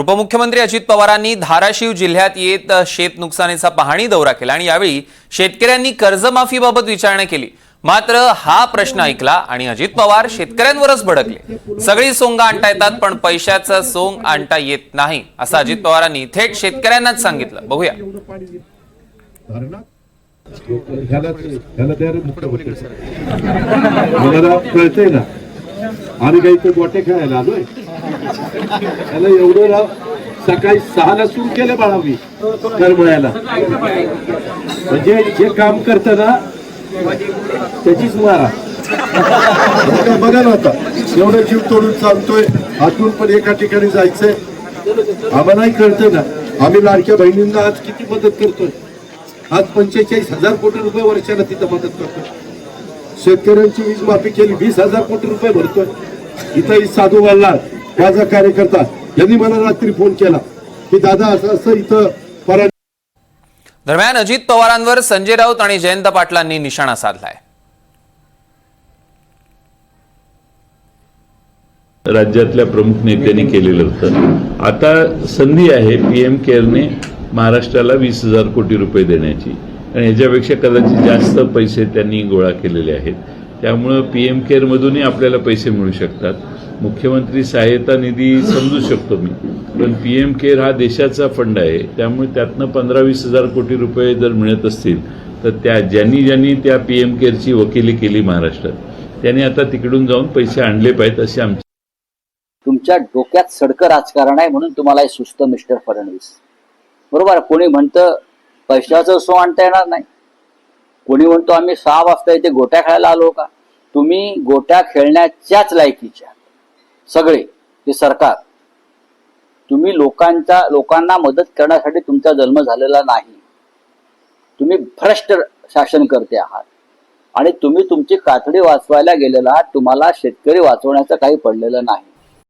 उपमुख्यमंत्री अजित पवारांनी धाराशिव जिल्ह्यात येत शेत नुकसानीचा पाहणी दौरा केला आणि यावेळी शेतकऱ्यांनी कर्जमाफीबाबत विचारणा केली. मात्र हा प्रश्न ऐकला आणि अजित पवार शेतकऱ्यांवरच भडकले. सगळी सोंग आणता येतात पण पैशाचं सोंग आणता येत नाही असं अजित पवारांनी थेट शेतकऱ्यांनाच सांगितलं. बघूया. ना. आम्ही काही गोटे खेळायला आलोय? त्याला एवढं राव सकाळी सहाला सुरू केलं बाळा मी करमळ्याला. म्हणजे जे काम करत ना त्याचीच मारा. बघा ना आता एवढं जीव तोडून चालतोय आतून पण एका ठिकाणी जायचंय. आम्हालाही कळतंय ना आम्ही लाडक्या बहिणींना आज किती मदत करतोय. आज पंचेचाळीस हजार कोटी रुपये वर्षाला तिथं मदत करतोय. शेतकऱ्यांची वीज माफी केली वीस हजार कोटी रुपये भरतोय. इथं साधू वाल्लार माझा कार्यकर्ता यांनी मला रात्री फोन केला. की दादा असं असं इथं परा दरम्यान अजित पवारांवर संजय राऊत आणि जयंत पाटलांनी निशाणा साधलाय. राज्यातल्या प्रमुख नेत्यांनी केलेलं होतं. आता संधी आहे पी एम केअरने महाराष्ट्राला वीस हजार कोटी रुपये देण्याची. आणि ह्याच्यापेक्षा कदाचित जास्त पैसे त्यांनी गोळा केलेले आहेत. त्यामुळं पी एम केअरमधूनही आपल्याला पैसे मिळू शकतात. मुख्यमंत्री सहाय्यता निधी समजू शकतो मी. पण पी एम केअर हा देशाचा फंड आहे. त्यामुळे त्यातनं पंधरा वीस हजार कोटी रुपये जर मिळत असतील तर त्या ज्यांनी ज्यांनी त्या पी एम केअरची वकिली केली महाराष्ट्रात त्यांनी आता तिकडून जाऊन पैसे आणले पाहिजेत असे आमचे तुमच्या डोक्यात सडकं राजकारण आहे म्हणून तुम्हाला हे सुस्त मिस्टर फडणवीस. बरोबर कोणी म्हणतं पैशाचं सो आणता येणार नाही. कोणी म्हणतो आम्ही सहा वाजता इथे गोट्या खेळायला आलो का? तुम्ही गोट्या खेळण्याच्याच लायकीच्या. सगळे हे सरकार तुम्ही लोकांच्या लोकांना मदत करण्यासाठी तुमचा जन्म झालेला नाही. तुम्ही भ्रष्ट शासन करते आहात. आणि तुम्ही तुमची कातडी वाचवायला गेलेला आहात तुम्हाला शेतकरी वाचवण्याचं काही पडलेलं नाही.